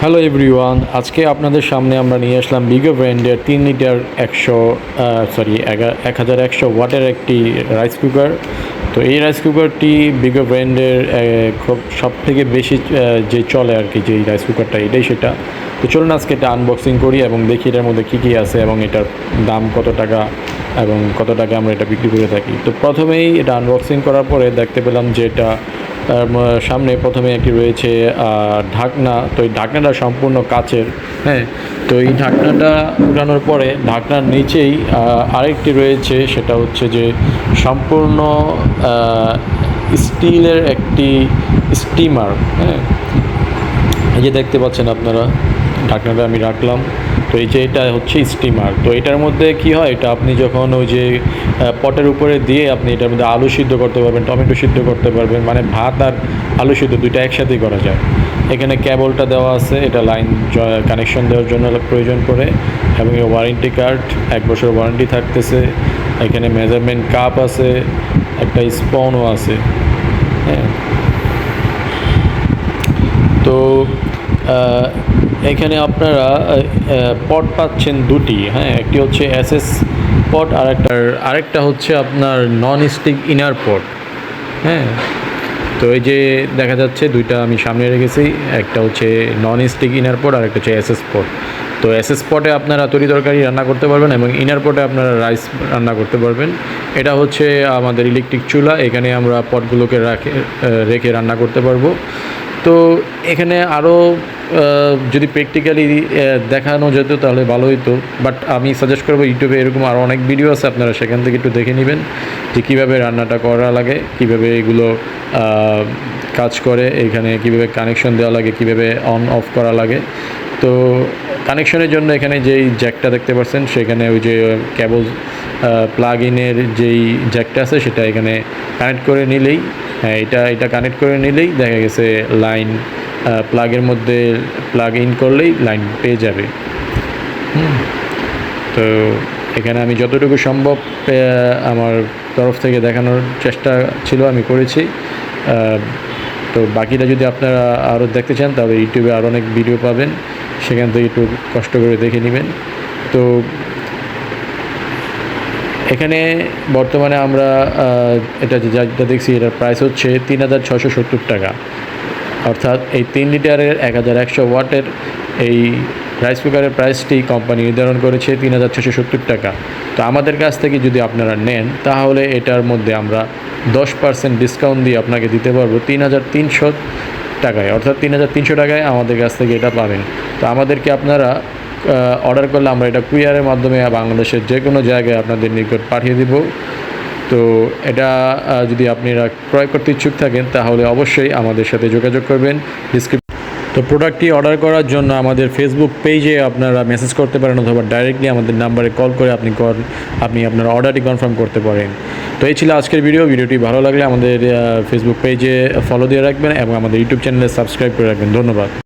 Hello everyone আজকে আপনাদের সামনে আমরা নিয়ে আসলাম বিগো ব্র্যান্ডের তিন লিটার একশো সরি এক হাজার একশো ওয়াটের একটি রাইস কুকার তো এই রাইস কুকারটি বিগো ব্র্যান্ডের খুব সব থেকে বেশি যে চলে আর কি, যে রাইস কুকারটা এটাই সেটা। তো চলুন আজকে এটা আনবক্সিং করি এবং দেখি এটার মধ্যে কী কী আছে এবং এটার দাম কত টাকা এবং কত টাকা আমরা এটা বিক্রি করে থাকি। তো প্রথমেই এটা আনবক্সিং করার পরে দেখতে পেলাম যে এটা সামনে প্রথমে একটি রয়েছে ঢাকনা। তো এই ঢাকনাটা সম্পূর্ণ কাচের। হ্যাঁ। তো এই ঢাকনাটা উঠানোর পরে ঢাকনার নিচেই আরেকটি রয়েছে সেটা হচ্ছে যে সম্পূর্ণ স্টিলের একটি স্টিমার হ্যাঁ। এই যে দেখতে পাচ্ছেন আপনারা, ঢাকনাটা আমি রাখলাম। তো এই যে এটা হচ্ছে স্টিমার। তো এটার মধ্যে কি হয়, এটা আপনি যখন ওই যে পটের উপরে দিয়ে আপনি এটার মধ্যে আলু সিদ্ধ করতে পারবেন, টমেটো সিদ্ধ করতে পারবেন মানে ভাত আর আলু সিদ্ধ দুইটা একসাথেই করা যায়। এখানে ক্যাবলটা দেওয়া আছে, এটা লাইন কানেকশন দেওয়ার জন্য প্রয়োজন পড়ে, এবং ওয়ারেন্টি কার্ড, এক বছর ওয়ারেন্টি থাকতেছে। এখানে মেজারমেন্ট কাপ আছে, একটা স্পনও আছে। হ্যাঁ। তো এখানে আপনারা পট পাচ্ছেন দুটি হ্যাঁ? একটি হচ্ছে এসএস পট, আর একটা আরেকটা হচ্ছে আপনার নন স্টিক ইনার পট হ্যাঁ? তো এই যে দেখা যাচ্ছে, দুইটা আমি সামনে রেখেছি, একটা হচ্ছে নন স্টিক ইনার পট আর একটা হচ্ছে এসএস পট। তো এসএস পটে আপনারা তরি তরকারি রান্না করতে পারবেন, এবং ইনার পটে আপনারা রাইস রান্না করতে পারবেন। এটা হচ্ছে আমাদের ইলেকট্রিক চুলা, এখানে আমরা পটগুলোকে রাখে রেখে রান্না করতে পারব। তো এখানে আরও যদি প্র্যাকটিক্যালি দেখানো যেত তাহলে ভালো হতো বাট আমি সাজেস্ট করব ইউটিউবে এরকম আরও অনেক ভিডিও আছে, আপনারা সেখান থেকে একটু দেখে নেবেন যে কীভাবে রান্নাটা করা লাগে, কীভাবে এগুলো কাজ করে, এখানে কীভাবে কানেকশন দেওয়া লাগে, কীভাবে অন অফ করা লাগে। তো কানেকশনের জন্য এখানে যেই জ্যাকটা দেখতে পাচ্ছেন, সেখানে ওই যে কেবল প্লাগ ইনের যেই জ্যাকটা আছে, সেটা এখানে কানেক্ট করে নিলেই হ্যাঁ এটা এটা কানেক্ট করে নিলেই দেখা গেছে লাইন প্লাগের মধ্যে প্লাগ ইন করলেই লাইন পেয়ে যাবে। তো এখানে আমি যতটুকু সম্ভব আমার তরফ থেকে দেখানোর চেষ্টা ছিল, আমি করেছি। তো বাকিটা যদি আপনারা আরও দেখতে চান, তাহলে ইউটিউবে আরও অনেক ভিডিও পাবেন। সেখান থেকে একটু কষ্ট করে দেখে নেবেন। তো এখানে বর্তমানে আমরা এটা যে যেটা দেখছি, এটার প্রাইস হচ্ছে তিন হাজার ছশো সত্তর টাকা। অর্থাৎ এই তিন লিটারের এক হাজার একশো ওয়াটের এই রাইস কুকারের প্রাইসটি কোম্পানি নির্ধারণ করেছে তিন হাজার ছশো সত্তর টাকা। তো আমাদের কাছ থেকে যদি আপনারা নেন, তাহলে এটার মধ্যে আমরা দশ পার্সেন্ট ডিসকাউন্ট দিয়ে আপনাকে দিতে পারব তিন হাজার তিনশো টাকায়। অর্থাৎ তিন হাজার তিনশো টাকায় আমাদের কাছ থেকে এটা পাবেন। তো আমাদেরকে আপনারা অর্ডার করলে আমরা এটা কুরিয়ারের মাধ্যমে বাংলাদেশের যে কোনো জায়গায় আপনাদের নিকট পাঠিয়ে দিব। তো এটা যদি আপনারা ক্রয় করতে ইচ্ছুক থাকেন, তাহলে অবশ্যই আমাদের সাথে যোগাযোগ করবেন। ডিসক্রিপ তো প্রোডাক্টটি অর্ডার করার জন্য আমাদের ফেসবুক পেজে আপনারা মেসেজ করতে পারেন অথবা ডাইরেক্টলি আমাদের নাম্বারে কল করে আপনি আপনি আপনার অর্ডারটি কনফার্ম করতে পারেন। তো এই ছিল আজকের ভিডিও ভিডিওটি ভালো লাগলে আমাদের ফেসবুক পেজে ফলো দিয়ে রাখবেন এবং আমাদের ইউটিউব চ্যানেলে সাবস্ক্রাইব করে রাখবেন। ধন্যবাদ।